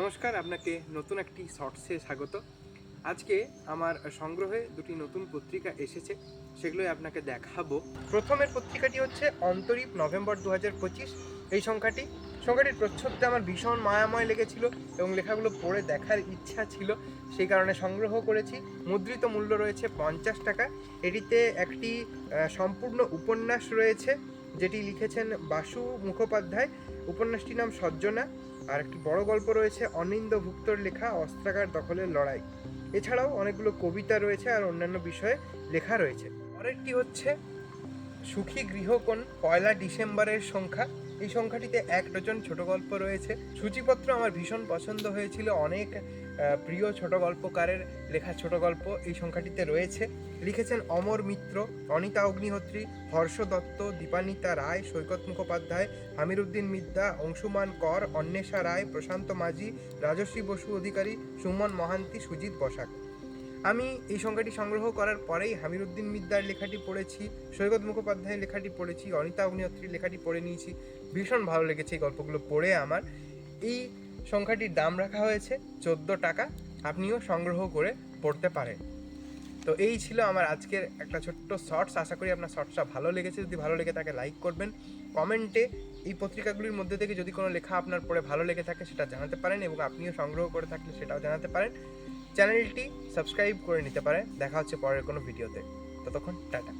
নমস্কার, আপনাকে নতুন একটি শর্টসে স্বাগত। আজকে আমার সংগ্রহে দুটি নতুন পত্রিকা এসেছে, সেগুলোই আপনাকে দেখাবো। প্রথমের পত্রিকাটি হচ্ছে অন্তরীপ, নভেম্বর দু এই সংখ্যাটি, সংখ্যাটির প্রচ্ছদটা আমার ভীষণ মায়াময় লেগেছিল এবং লেখাগুলো পড়ে দেখার ইচ্ছা ছিল, সেই কারণে সংগ্রহ করেছি। মুদ্রিত মূল্য রয়েছে পঞ্চাশ টাকা। এটিতে একটি সম্পূর্ণ উপন্যাস রয়েছে। যেটি লিখেছেন বাসু মুখোপাধ্যায়। উপন্যাসটির নাম সজ্জনা। আর একটি বড় গল্প রয়েছে অনিন্দ ভুক্তর লেখা অস্ত্রাগার দখলের লড়াই। এছাড়াও অনেকগুলো কবিতা রয়েছে আর অন্যান্য বিষয়ে লেখা রয়েছে। পরেরটি হচ্ছে সুখী গৃহকোণ, পয়লা ডিসেম্বরের সংখ্যা। এই সংখ্যাটিতে এক ডজন ছোট গল্প রয়েছে। সূচিপত্র আমার ভীষণ পছন্দ হয়েছিল। অনেক প্রিয় ছোট গল্পকারের লেখা ছোট গল্প এই সংখ্যাটিতে রয়েছে। লিখেছেন অমর মিত্র, অনিতা অগ্নিহোত্রী, হর্ষ দত্ত, দীপানিতা রায়, সৈকত মুখোপাধ্যায় আমিরুদ্দিন মিদ্যা অংশুমান কর, অন্বেষা রায়, প্রশান্ত মাঝি, রাজশ্রী বসু অধিকারী, সুমন মহান্তি, সুজিত বসাক। আমি এই সংখ্যাটি সংগ্রহ করার পরেই হামিরুদ্দিন মিদ্দার লেখাটি পড়েছি, সৈকত মুখোপাধ্যায়ের লেখাটি পড়েছি, অনিতা অগ্নিহোত্রীর লেখাটি পড়ে নিয়েছি। ভীষণ ভালো লেগেছে এই গল্পগুলো পড়ে আমার। এই সংখ্যাটির দাম রাখা হয়েছে চোদ্দ টাকা, আপনিও সংগ্রহ করে পড়তে পারেন। তো এই ছিল আমার আজকের একটা ছোট্ট শর্টস। আশা করি আপনার শর্টসটা ভালো লেগেছে। যদি ভালো লেগে থাকে লাইক করবেন। কমেন্টে এই পত্রিকাগুলির মধ্যে থেকে যদি কোনো লেখা আপনার পড়ে ভালো লেগে থাকে সেটা জানাতে পারেন এবং আপনিও সংগ্রহ করে থাকলে সেটাও জানাতে পারেন। চ্যানেলটি সাবস্ক্রাইব করে নিতে পারে দেখা হচ্ছে পরের কোনো ভিডিওতে। ততক্ষণ টাটা।